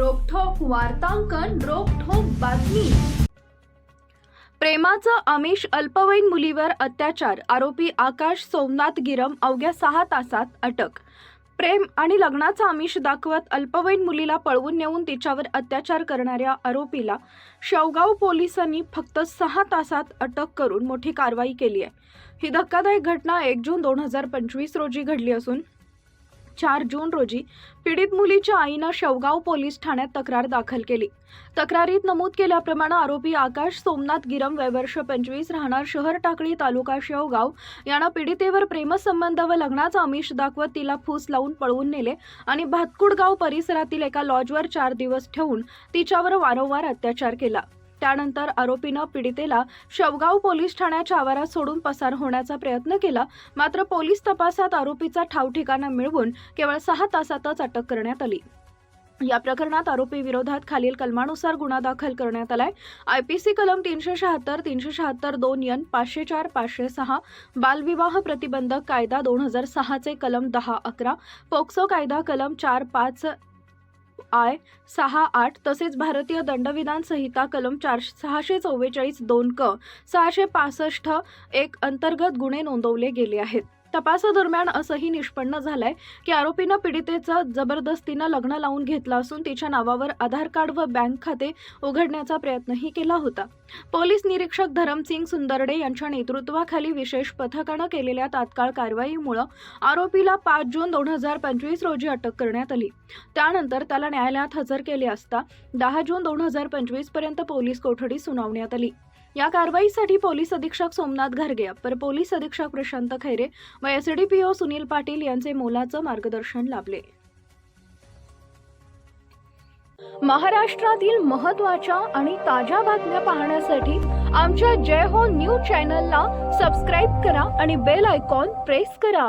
वार्तांकन रोखोक बातमी. प्रेमाचं आमिष अल्पवयीन मुलीवर अत्याचार आरोपी आकाश सोमनाथ गिरम अवघ्या सहा तासात अटक. प्रेम आणि लग्नाचं आमिष दाखवत अल्पवयीन मुलीला पळवून नेऊन तिच्यावर अत्याचार करणाऱ्या आरोपीला शेवगाव पोलिसांनी फक्त सहा तासात अटक करून मोठी कारवाई केली आहे. ही धक्कादायक घटना एक जून दोन हजार पंचवीस रोजी घडली असून चार जून रोजी पीडित मुलीच्या आईनं शेवगाव पोलीस ठाण्यात तक्रार दाखल केली. तक्रारीत नमूद केल्याप्रमाणे आरोपी आकाश सोमनाथ गिरम वयवर्ष पंचवीस राहणार शहर टाकळी तालुका शेवगाव. यानं पीडितेवर प्रेमसंबंध व लग्नाचा आमिष दाखवत तिला फूस लावून पळवून नेले आणि भातकुडगाव परिसरातील एका लॉजवर चार दिवस ठेवून तिच्यावर वारंवार अत्याचार केला. त्यानंतर आरोपीनं पीडितेला शवगाव पोलीस ठाण्याच्या आवारात सोडून पसार होण्याचा प्रयत्न केला. मात्र पोलीस तपासात आरोपीचा ठाव ठिकाणा मिळवून केवळ सहा तासातच अटक करण्यात आली. या प्रकरणात आरोपी विरोधात खालील कलमानुसार गुन्हा दाखल करण्यात आलाय. आयपीसी कलम तीनशे शहात्तर तीनशे शहात्तर दोन यन पाचशे चार पाचशे सहा बालविवाह प्रतिबंधक कायदा दोन हजार सहाचे कलम दहा अकरा पोक्सो कायदा कलम चार पाच आय सहा आठ तसेच भारतीय दंडविधान संहिता कलम चार सहाशे चव्वेचाळीस दोन क सहाशे पासष्ट एक अंतर्गत गुन्हे नोंदवले गेले आहेत. तपासादरम्यान असंही निष्पन्न झालंय की आरोपीनं पीडितेचं जबरदस्तीनं लग्न लावून घेतलं असून तिच्या नावावर आधार कार्ड व बँक खाते उघडण्याचा प्रयत्नही केला होता. पोलीस निरीक्षक धरमसिंग सुंदरडे यांच्या नेतृत्वाखाली विशेष पथकानं केलेल्या तात्काळ कारवाईमुळं आरोपीला पाच जून दोन हजार पंचवीस रोजी अटक करण्यात आली. त्यानंतर त्याला न्यायालयात हजर केले असता दहा जून दोन हजार पंचवीसपर्यंत पोलीस कोठडी सुनावण्यात आली. या कारवाईसाठी पोलीस अधीक्षक सोमनाथ घारगे अप्पर पोलीस अधीक्षक प्रशांत खैरे व एसडीपीओ सुनील पाटील यांचे मोलाचं मार्गदर्शन लाभले. महाराष्ट्रातील महत्त्वाच्या आणि ताज्या बातम्या पाहण्यासाठी आमच्या जय हो न्यूज चॅनलला सबस्क्राईब करा आणि बेल आयकॉन प्रेस करा.